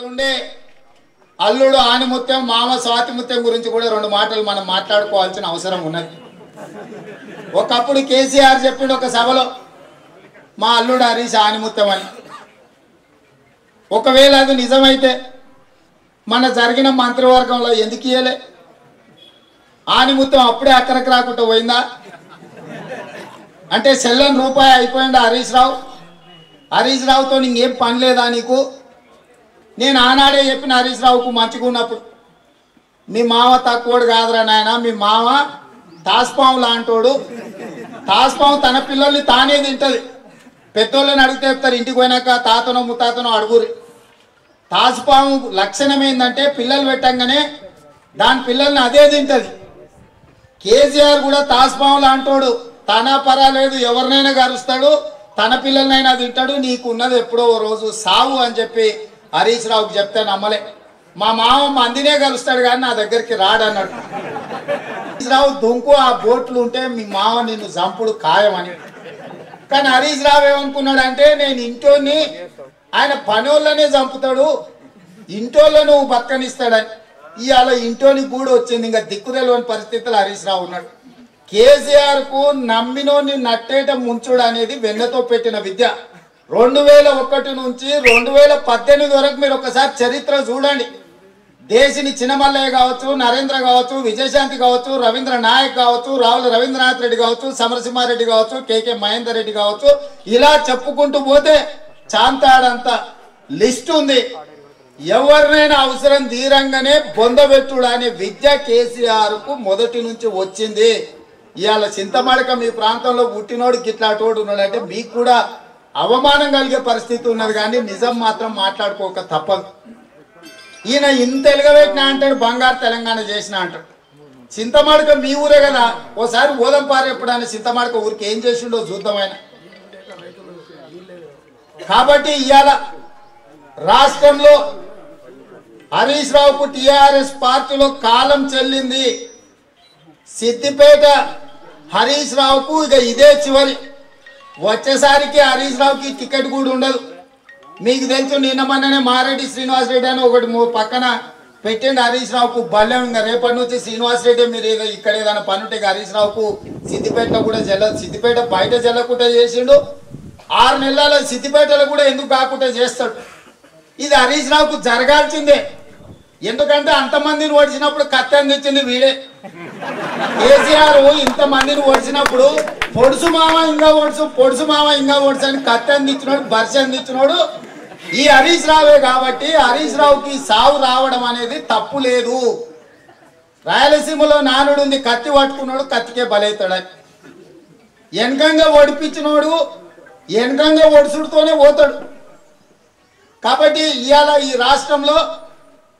ఉండే అల్లుడు ఆనిముత్యం మామ స్వాతిముత్యం గురించి కూడా రెండు మాటలు మనం మాట్లాడుకోవాల్సిన అవసరం ఉన్నది. ఒకప్పుడు కేసీఆర్ చెప్పిండు ఒక సభలో మా అల్లుడు హరీష్ ఆనిముత్యం అని. ఒకవేళ అది నిజమైతే మన జరిగిన మంత్రివర్గంలో ఎందుకు ఇయ్యలే? ఆనిముత్యం అప్పుడే అక్కడికి రాకుండా పోయిందా? అంటే సెల్లని రూపాయి అయిపోయిందా హరీష్ రావు? హరీష్ రావుతో నీకేం పని లేదా నీకు? నేను ఆనాడే చెప్పిన హరీష్ రావుకు మంచిగా ఉన్నప్పుడు మీ మామ తక్కువడు కాదురా నాయన మీ మామ తాస్పాము లాంటోడు. తాస్పాము తన పిల్లల్ని తానే తింటది. పెద్దోళ్ళని అడిగితే చెప్తారు ఇంటికి పోయినాక తాతనో ముత్తాతనో అడుగురి తాసుపాము లక్షణం ఏంటంటే పిల్లలు పెట్టంగానే దాని పిల్లల్ని అదే తింటది. కేసీఆర్ కూడా తాసుపాము లాంటోడు. తన పర్వాలేదు ఎవరినైనా గరుస్తాడు తన పిల్లలనైనా తింటాడు నీకున్నది ఎప్పుడో ఓ రోజు సావు అని చెప్పి హరీష్ రావుకి చెప్తే నమ్మలే. మా మామ మందినే కలుస్తాడు కానీ నా దగ్గరికి రాడన్నాడు. హరీష్ రావు దుంకు ఆ బోట్లు ఉంటే మీ మామ నిన్ను చంపుడు ఖాయమని. కానీ హరీష్ రావు ఏమనుకున్నాడు అంటే నేను ఇంటోని ఆయన పనోళ్ళనే చంపుతాడు ఇంటోళ్ళను నువ్వు బతకనిస్తాడని. ఇవాళ ఇంటోని గూడు వచ్చింది ఇంకా దిక్కుదలవని పరిస్థితులు హరీష్ రావు ఉన్నాడు. కేసీఆర్కు నమ్మినోని నట్టేట ముంచుడు అనేది వెన్నతో పెట్టిన విద్య. రెండు వేల ఒకటి నుంచి రెండు వేల పద్దెనిమిది వరకు మీరు ఒకసారి చరిత్ర చూడండి. దేశిని చిన్నమల్లయ్య కావచ్చు నరేంద్ర కావచ్చు విజయశాంతి కావచ్చు రవీంద్ర నాయక్ కావచ్చు రావుల రవీంద్రనాథ్ రెడ్డి కావచ్చు సమరసింహారెడ్డి కావచ్చు కేకే మహేందర్ రెడ్డి కావచ్చు ఇలా చెప్పుకుంటూ పోతే చాంతాడంత లిస్ట్ ఉంది. ఎవరినైనా అవసరం తీరంగానే బొందబెట్టుడు అనే విద్య కేసీఆర్కు మొదటి నుంచి వచ్చింది. ఇవాళ చింతమడక మీ ప్రాంతంలో పుట్టినోడు గిట్లాటోడు ఉన్నాడు అంటే మీకు కూడా అవమానం కలిగే పరిస్థితి ఉన్నది కానీ నిజం మాత్రం మాట్లాడుకోక తప్పదు. ఈయన ఇంత ఎలుగబెట్టినా అంటాడు బంగారు తెలంగాణ చేసిన అంటాడు చింతమాడక మీ ఊరే కదా ఓసారి ఓదం పారెప్పుడని చింతమాడక ఊరికి ఏం చేసిండో చూద్దాం ఆయన. కాబట్టి ఇవాళ రాష్ట్రంలో హరీష్ రావుకు టిఆర్ఎస్ పార్టీలో కాలం చెల్లింది. సిద్దిపేట హరీష్ రావుకు ఇక ఇదే చివరి. వచ్చేసరికి హరీష్ రావుకి టికెట్ కూడా ఉండదు. మీకు తెలుసు నిన్న మొన్ననే మారెడ్డి శ్రీనివాస్ రెడ్డి అని ఒకటి పక్కన పెట్టండి హరీష్ రావుకు బలం ఇంకా రేపటి నుంచి శ్రీనివాస్ రెడ్డి మీరు ఏదో ఇక్కడ ఏదైనా పని ఉంటే హరీష్ రావుకు సిద్దిపేటలో కూడా జల్ల సిద్దిపేట బయట జల్లకుండా చేసిండు. ఆరు నెలల సిద్దిపేటలో కూడా ఎందుకు కాకుండా చేస్తాడు? ఇది హరీష్ రావుకు జరగాల్సిందే. ఎందుకంటే అంతమందిని ఓడిచినప్పుడు కత్తి అందించింది వీడే. కేసీఆర్ ఇంతమందిని ఓడిచినప్పుడు పొడుసు మామ ఇంకా ఓడుసు పొడుసు మామ ఇంకా ఓడుసు అని కత్తి అందించినోడు బర్ష అందించినోడు ఈ హరీష్ రావే కాబట్టి హరీష్ రావుకి సావు రావడం అనేది తప్పు లేదు. రాయలసీమలో నానుడు ఉంది కత్తి పట్టుకున్నాడు కత్తికే బలవుతాడని వెనకంగా ఓడిపించినోడు వెనకంగా ఒడుసుడుతోనే పోతాడు. కాబట్టి ఇవాళ ఈ రాష్ట్రంలో